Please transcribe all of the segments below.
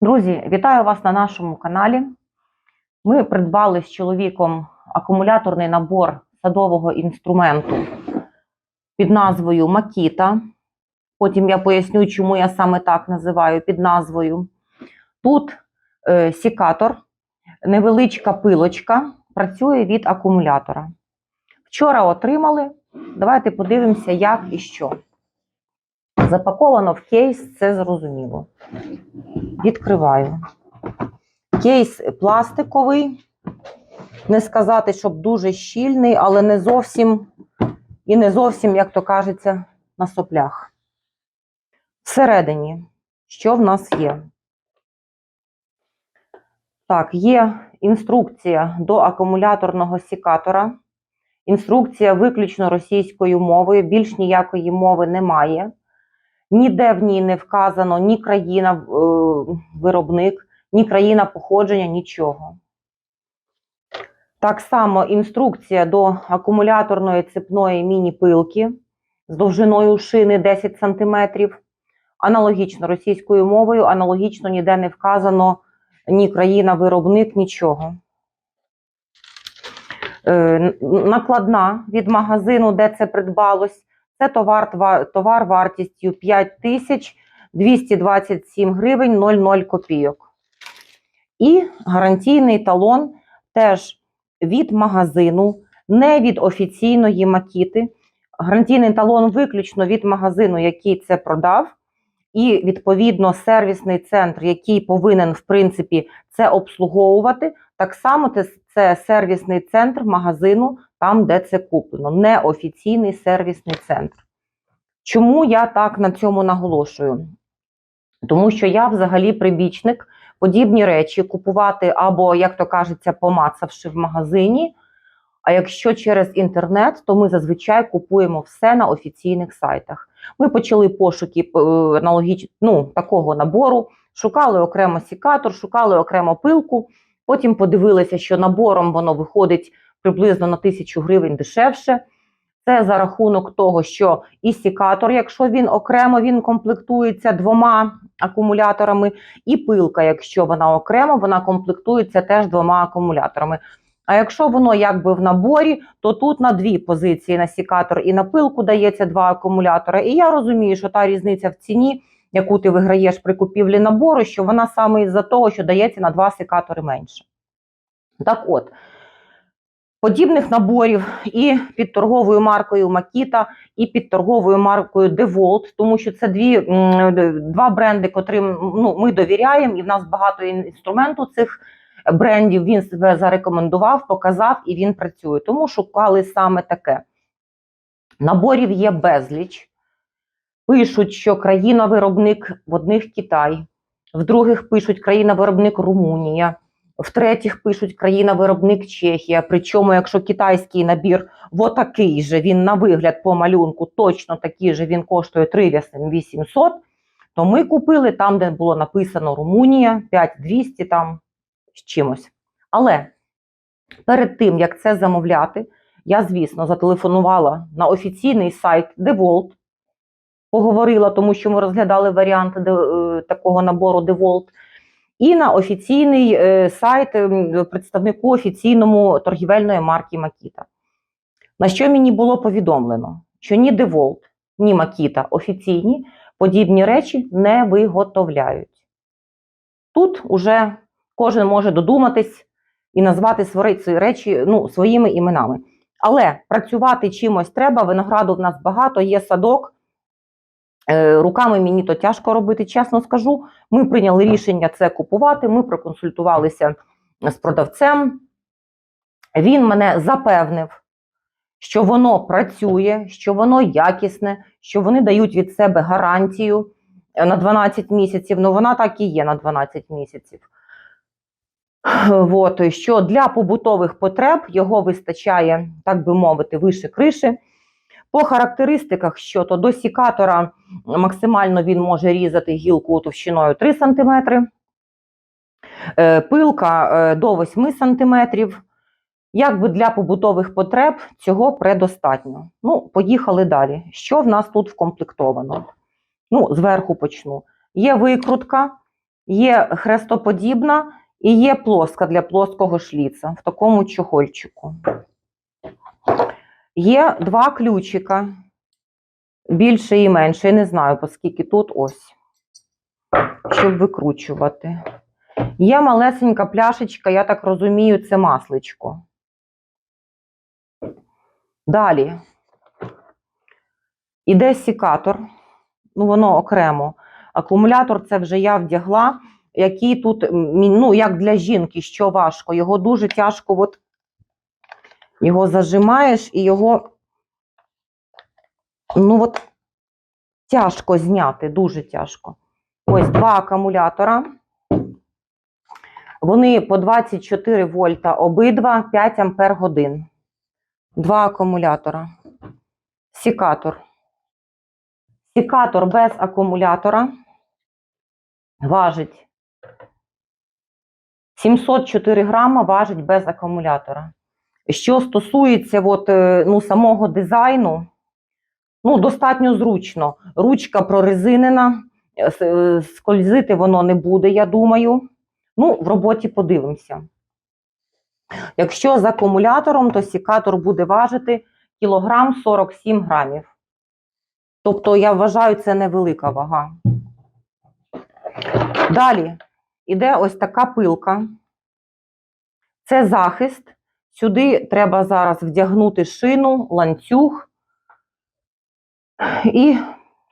Друзі, вітаю вас на нашому каналі. Ми придбали з чоловіком акумуляторний набор садового інструменту під назвою Макіта. Потім я поясню, чому я саме так називаю під назвою. Тут е, сікатор, невеличка пилочка, працює від акумулятора. Вчора отримали. Давайте подивимося, як і що. Запаковано в кейс, це зрозуміло. Відкриваю. Кейс пластиковий. Не сказати, щоб дуже щільний, але не зовсім і не зовсім, як то кажеться, на соплях. Всередині, що в нас є? Так, є інструкція до акумуляторного сікатора. Інструкція виключно російською мовою, більш ніякої мови немає. Ніде в ній не вказано ні країна е, виробник, ні країна походження, нічого. Так само інструкція до акумуляторної цепної міні-пилки з довжиною шини 10 см. Аналогічно російською мовою, аналогічно ніде не вказано ні країна, виробник, нічого. Е, накладна від магазину, де це придбалось. Це товар, товар вартістю 5227 гривень 00 копійок. І гарантійний талон теж від магазину, не від офіційної макіти. Гарантійний талон виключно від магазину, який це продав. І, відповідно, сервісний центр, який повинен, в принципі, це обслуговувати. Так само це, це сервісний центр магазину, там, де це куплено, не офіційний сервісний центр. Чому я так на цьому наголошую? Тому що я взагалі прибічник подібні речі купувати або, як то кажеться, помацавши в магазині. А якщо через інтернет, то ми зазвичай купуємо все на офіційних сайтах. Ми почали пошуки е, аналогіч... ну, такого набору, шукали окремо сікатор, шукали окремо пилку. Потім подивилися, що набором воно виходить приблизно на тисячу гривень дешевше. Це за рахунок того, що і сікатор, якщо він окремо він комплектується двома акумуляторами, і пилка, якщо вона окремо, вона комплектується теж двома акумуляторами. А якщо воно якби в наборі, то тут на дві позиції на сікатор і на пилку дається два акумулятори. І я розумію, що та різниця в ціні, яку ти виграєш при купівлі набору, що вона саме із-за того, що дається на два секатори менше. Так от, подібних наборів і під торговою маркою Makita, і під торговою маркою DeWalt, тому що це дві, два бренди, котрим ну, ми довіряємо, і в нас багато ін- інструменту цих брендів. Він себе зарекомендував, показав і він працює. Тому шукали саме таке. Наборів є безліч. Пишуть, що країна-виробник в одних Китай, в других пишуть країна-виробник Румунія, в третіх пишуть країна-виробник Чехія. Причому, якщо китайський набір отакий же, він на вигляд по малюнку, точно такий же, він коштує 3800, то ми купили там, де було написано Румунія, 5200 там з чимось. Але перед тим, як це замовляти, я, звісно, зателефонувала на офіційний сайт DeWalt, поговорила, тому що ми розглядали варіанти е, такого набору DeWalt, і на офіційний е, сайт е, представнику офіційному торгівельної марки Makita. На що мені було повідомлено, що ні DeWalt, ні Makita офіційні подібні речі не виготовляють. Тут уже кожен може додуматись і назвати свої речі ну, своїми іменами. Але працювати чимось треба, винограду в нас багато, є садок. Е, Руками мені то тяжко робити, чесно скажу. Ми прийняли рішення це купувати. Ми проконсультувалися з продавцем. Він мене запевнив, що воно працює, що воно якісне, що вони дають від себе гарантію е, на 12 місяців. Ну, вона так і є на 12 місяців. От, що для побутових потреб його вистачає, так би мовити, вище криші. По характеристиках, що то до сікатора максимально він може різати гілку товщиною 3 см, е, пилка е, до 8 см. Якби для побутових потреб цього предостатньо. Ну, поїхали далі. Що в нас тут вкомплектовано? Ну, зверху почну. Є викрутка, є хрестоподібна і є плоска для плоского шліца в такому чохольчику. Є два ключика, більше і менше. Я не знаю, оскільки тут ось, щоб викручувати. Є малесенька пляшечка, я так розумію, це масличко. Далі іде сікатор, ну воно окремо. Акумулятор це вже я вдягла, який тут, ну, як для жінки, що важко. Його дуже тяжко, от його зажимаєш і його, ну от, тяжко зняти, дуже тяжко. Ось два акумулятора. Вони по 24 вольта обидва 5 ампер годин. Два акумулятора. Сікатор. Сікатор без акумулятора важить 704 грама важить без акумулятора. Що стосується от, е, ну, самого дизайну, ну, достатньо зручно. Ручка прорезинена, е, е, скользити воно не буде, я думаю. Ну, в роботі подивимося. Якщо з акумулятором, то сікатор буде важити кілограм 47 грамів. Тобто, я вважаю, це невелика вага. Далі іде ось така пилка. Це захист. Сюди треба зараз вдягнути шину, ланцюг і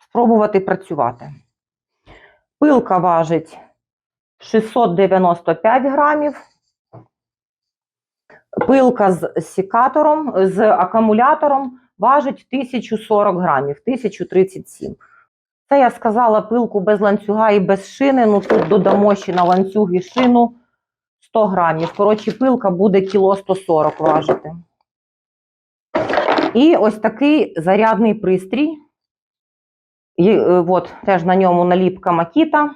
спробувати працювати. Пилка важить 695 грамів. Пилка з сікатором, з акумулятором важить 1040 грамів, 1037. Це я сказала пилку без ланцюга і без шини. Ну тут додамо ще на ланцюг і шину 100 грамів. Коротше, пилка буде кіло 140 важити. І ось такий зарядний пристрій. І, е, от, теж на ньому наліпка Макіта.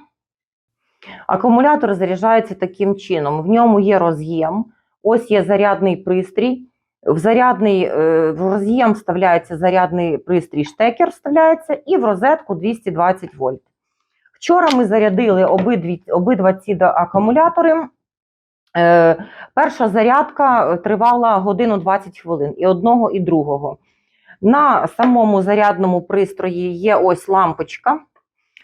Акумулятор заряджається таким чином. В ньому є роз'єм. Ось є зарядний пристрій. В зарядний е, в роз'єм вставляється зарядний пристрій штекер, вставляється, і в розетку 220 вольт. Вчора ми зарядили обидві, обидва ці акумулятори. Е, перша зарядка тривала годину 20 хвилин і одного, і другого. На самому зарядному пристрої є ось лампочка,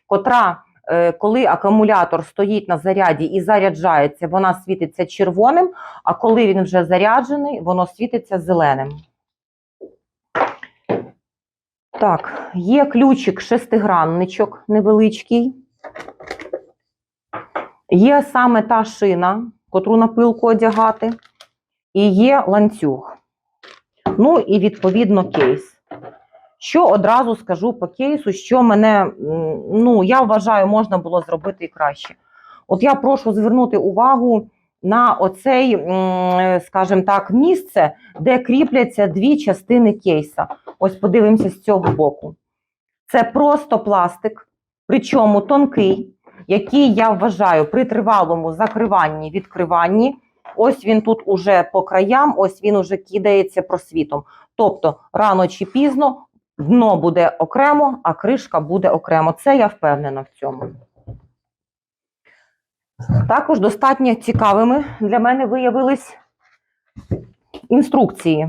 котра, е, коли акумулятор стоїть на заряді і заряджається, вона світиться червоним, а коли він вже заряджений, воно світиться зеленим. Так, є ключик шестигранничок невеличкий. Є саме та шина, котру на пилку одягати, і є ланцюг. Ну і відповідно кейс. Що одразу скажу по кейсу, що мене, ну, я вважаю, можна було зробити і краще. От я прошу звернути увагу на оцей, скажімо так, місце, де кріпляться дві частини кейса. Ось подивимося з цього боку. Це просто пластик, причому тонкий, який я вважаю при тривалому закриванні, відкриванні. Ось він тут уже по краям, ось він уже кидається просвітом. Тобто, рано чи пізно дно буде окремо, а кришка буде окремо. Це я впевнена в цьому. Також достатньо цікавими для мене виявились інструкції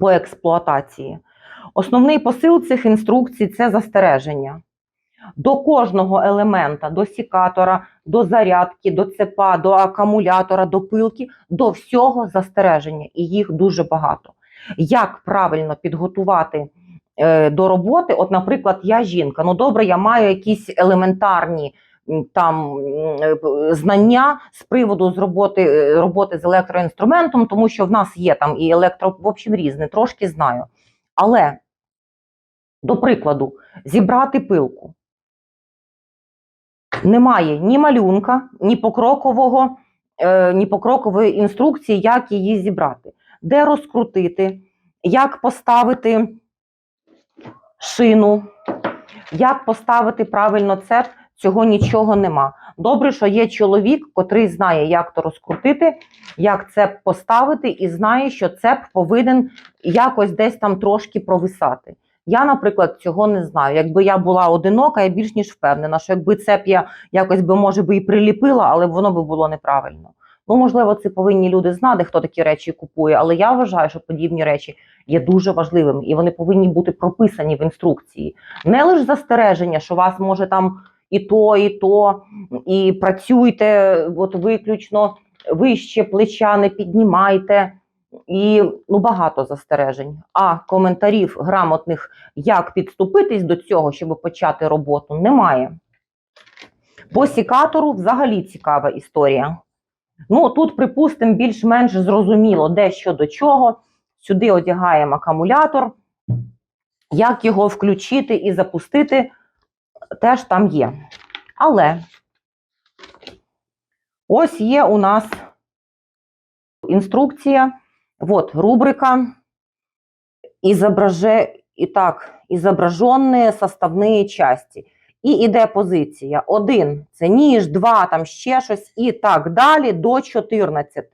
по експлуатації. Основний посил цих інструкцій це застереження. До кожного елемента, до сікатора, до зарядки, до цепа, до акумулятора, до пилки, до всього застереження, і їх дуже багато. Як правильно підготувати е, до роботи? От, наприклад, я жінка. Ну добре, я маю якісь елементарні там е, знання з приводу з роботи, е, роботи з електроінструментом, тому що в нас є там і електро, в общем, різне, трошки знаю. Але, до прикладу, зібрати пилку. Немає ні малюнка, ні покрокового, е, ні покрокової інструкції, як її зібрати, де розкрутити, як поставити шину, як поставити правильно цеп, цього нічого нема. Добре, що є чоловік, котрий знає, як то розкрутити, як цеп поставити, і знає, що цеп повинен якось десь там трошки провисати. Я, наприклад, цього не знаю. Якби я була одинока, я більш ніж впевнена, що якби це б я якось би, може би, і приліпила, але воно би було неправильно. Ну, можливо, це повинні люди знати, хто такі речі купує, але я вважаю, що подібні речі є дуже важливими і вони повинні бути прописані в інструкції. Не лише застереження, що вас може там і то, і то, і працюйте от виключно вище плеча, не піднімайте. І ну, багато застережень. А коментарів грамотних, як підступитись до цього, щоб почати роботу, немає. По сікатору взагалі цікава історія. Ну, тут, припустимо, більш-менш зрозуміло, де що до чого. Сюди одягаємо акумулятор. Як його включити і запустити, теж там є. Але ось є у нас інструкція. Вот рубрика изображе... Итак, изображенные составные части. І іде позиція. Один це ніж, два, там ще щось, і так далі до 14.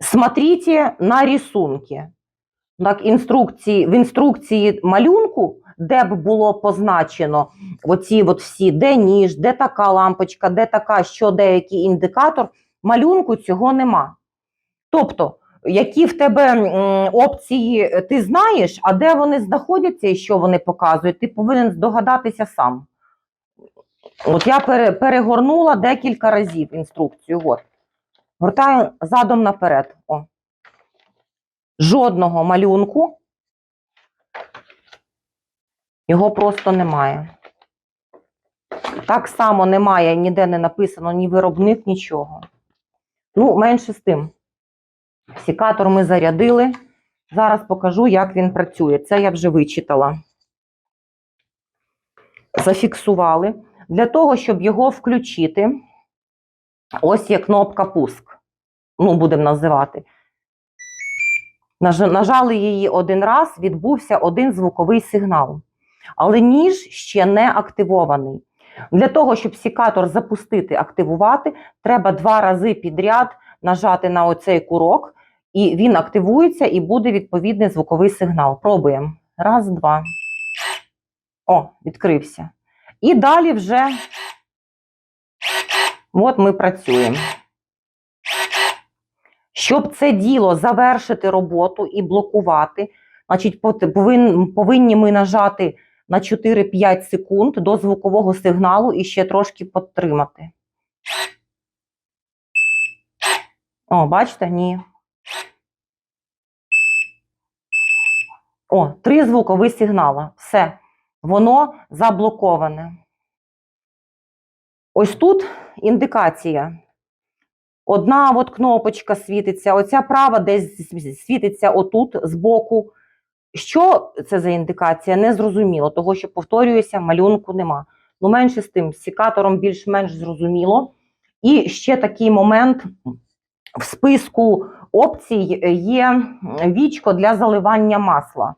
Смотрите на рисунки. Так, інструкції, в інструкції малюнку, де б було позначено оці от всі, де ніж, де така лампочка, де така, що деякий індикатор, малюнку цього нема. Тобто, які в тебе опції е, ти знаєш, а де вони знаходяться і що вони показують, ти повинен здогадатися сам. От я перегорнула декілька разів інструкцію. От. Гортаю задом наперед. О. Жодного малюнку. Його просто немає. Так само немає, ніде не написано ні виробник, нічого. Ну, менше з тим. Сікатор ми зарядили. Зараз покажу, як він працює. Це я вже вичитала. Зафіксували. Для того, щоб його включити, ось є кнопка пуск. Ну, будемо називати. Нажали її один раз, відбувся один звуковий сигнал. Але ніж ще не активований. Для того, щоб сікатор запустити, активувати, треба два рази підряд нажати на оцей курок, і він активується, і буде відповідний звуковий сигнал. Пробуємо. Раз, два. О, відкрився. І далі вже от ми працюємо. Щоб це діло завершити роботу і блокувати, значить, повин- повинні ми нажати на 4-5 секунд до звукового сигналу і ще трошки підтримати. О, бачите? Ні. О, три звукові сигнали. Все. Воно заблоковане. Ось тут індикація. Одна от кнопочка світиться, оця права десь світиться отут збоку. Що це за індикація? Не зрозуміло, того що, повторююся, малюнку нема. Ну, менше з тим, з сікатором більш-менш зрозуміло. І ще такий момент в списку опцій є вічко для заливання масла.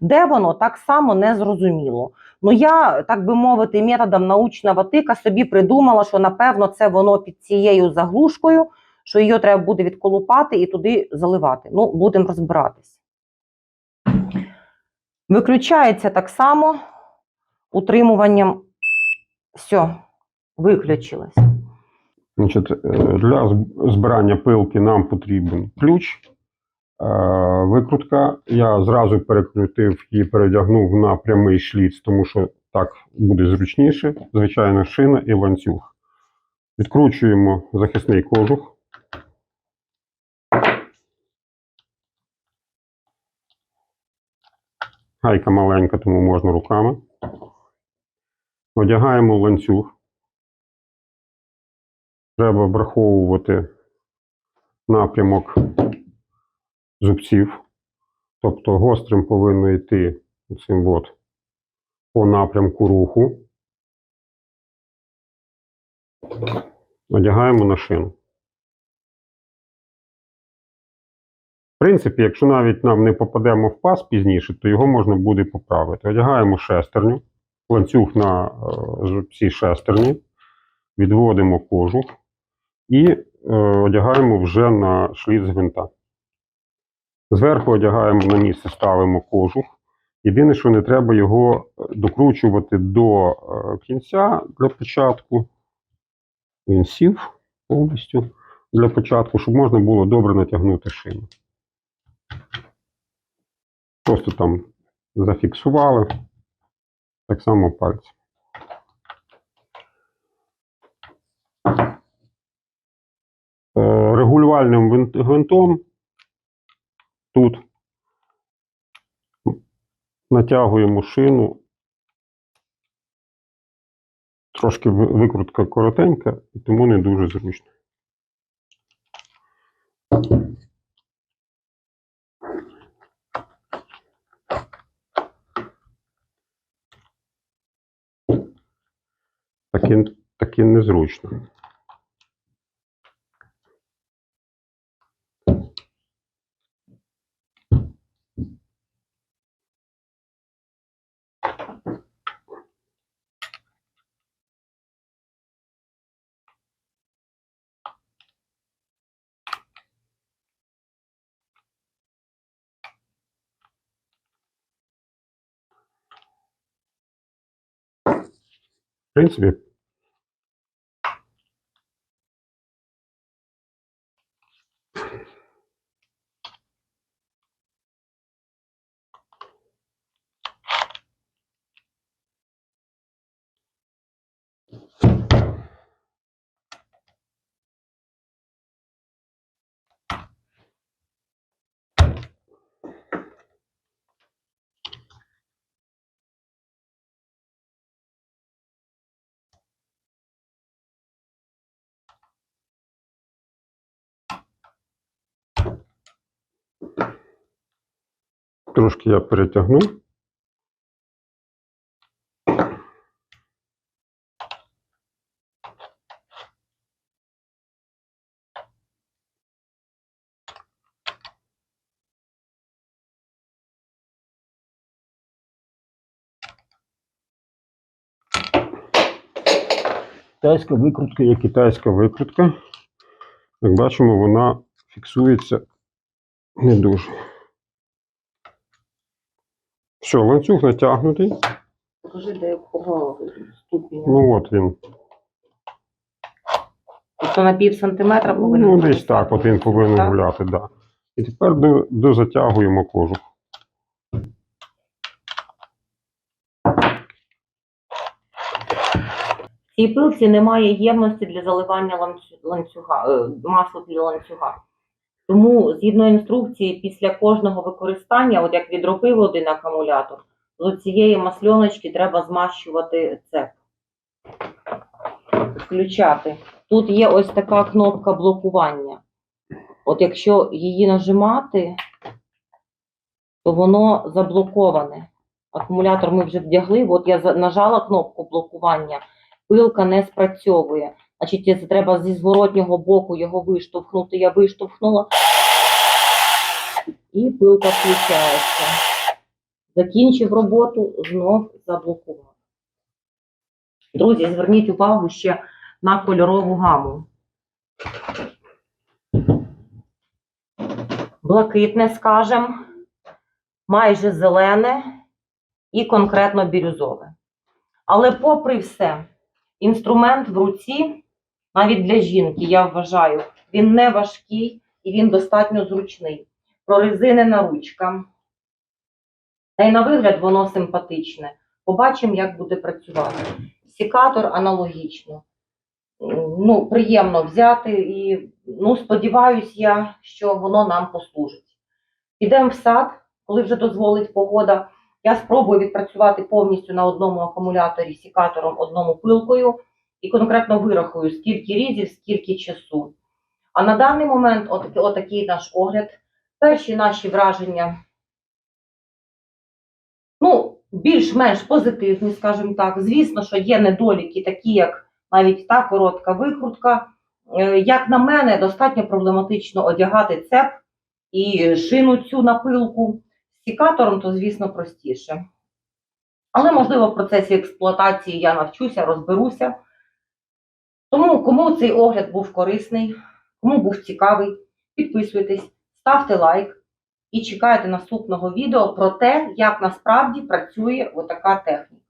Де воно так само не зрозуміло. Ну, я, так би мовити, методом научного тика собі придумала, що напевно це воно під цією заглушкою, що її треба буде відколупати і туди заливати. Ну, будемо розбиратись. Виключається так само утримуванням. Все, виключилось. Значить, е, для збирання пилки нам потрібен ключ, викрутка. Я зразу перекрутив і передягнув на прямий шліц, тому що так буде зручніше. Звичайна шина і ланцюг. Відкручуємо захисний кожух. Гайка маленька, тому можна руками. Одягаємо ланцюг. Треба враховувати напрямок зубців. Тобто гострим повинно йти цим от по напрямку руху. Одягаємо на шину. В принципі, якщо навіть нам не попадемо в паз пізніше, то його можна буде поправити. Одягаємо шестерню, ланцюг на е, зубці шестерні, відводимо кожух і е, одягаємо вже на шліц гвинта. Зверху одягаємо на місце, ставимо кожух, Єдине, що не треба його е, докручувати до е, кінця для початку. Він сів повністю для початку, щоб можна було добре натягнути шину. Просто там зафіксували. Так само пальцем. Регулювальним гвинт- гвинтом тут натягуємо шину. Трошки викрутка коротенька, і тому не дуже зручно. Таке, таке незручно. Принципі, трошки я перетягну. Китайська викрутка є китайська викрутка. Як бачимо, вона фіксується не дуже. Все, ланцюг натягнутий. Покажи, де якого ступеня. Ну от він. Тобто на пів сантиметра повинен. Ну, десь так, от він повинен Так? гуляти, да. І тепер до, дозатягуємо кожух. В цій пилці немає ємності для заливання ланцю- ланцюга, е, масла для ланцюга. Тому, згідно інструкції, після кожного використання, от як відробив один акумулятор, з цієї масльоночки треба змащувати цеп. Включати. Тут є ось така кнопка блокування. От якщо її нажимати, то воно заблоковане. Акумулятор ми вже вдягли, от я нажала кнопку блокування пилка не спрацьовує. Значить, це треба зі зворотнього боку його виштовхнути. Я виштовхнула, і пилка включається. Закінчив роботу, знов заблокував. Друзі, зверніть увагу ще на кольорову гаму. Блакитне, скажем, майже зелене і конкретно бірюзове. Але попри все, інструмент в руці, навіть для жінки, я вважаю, він не важкий і він достатньо зручний. Прорезинена ручка. Та й на вигляд воно симпатичне. Побачимо, як буде працювати. Сікатор аналогічно. Ну, приємно взяти і ну, сподіваюсь я, що воно нам послужить. Підемо в сад, коли вже дозволить погода. Я спробую відпрацювати повністю на одному акумуляторі сікатором, одному пилкою і конкретно вирахую, скільки різів, скільки часу. А на даний момент от, отакий наш огляд. Перші наші враження, ну, більш-менш позитивні, скажімо так. Звісно, що є недоліки, такі як навіть та коротка викрутка. Е, Як на мене, достатньо проблематично одягати цеп і шину цю на пилку. З сікатором, то, звісно, простіше. Але, можливо, в процесі експлуатації я навчуся, розберуся. Тому, кому цей огляд був корисний, кому був цікавий, підписуйтесь, ставте лайк і чекайте наступного відео про те, як насправді працює отака техніка.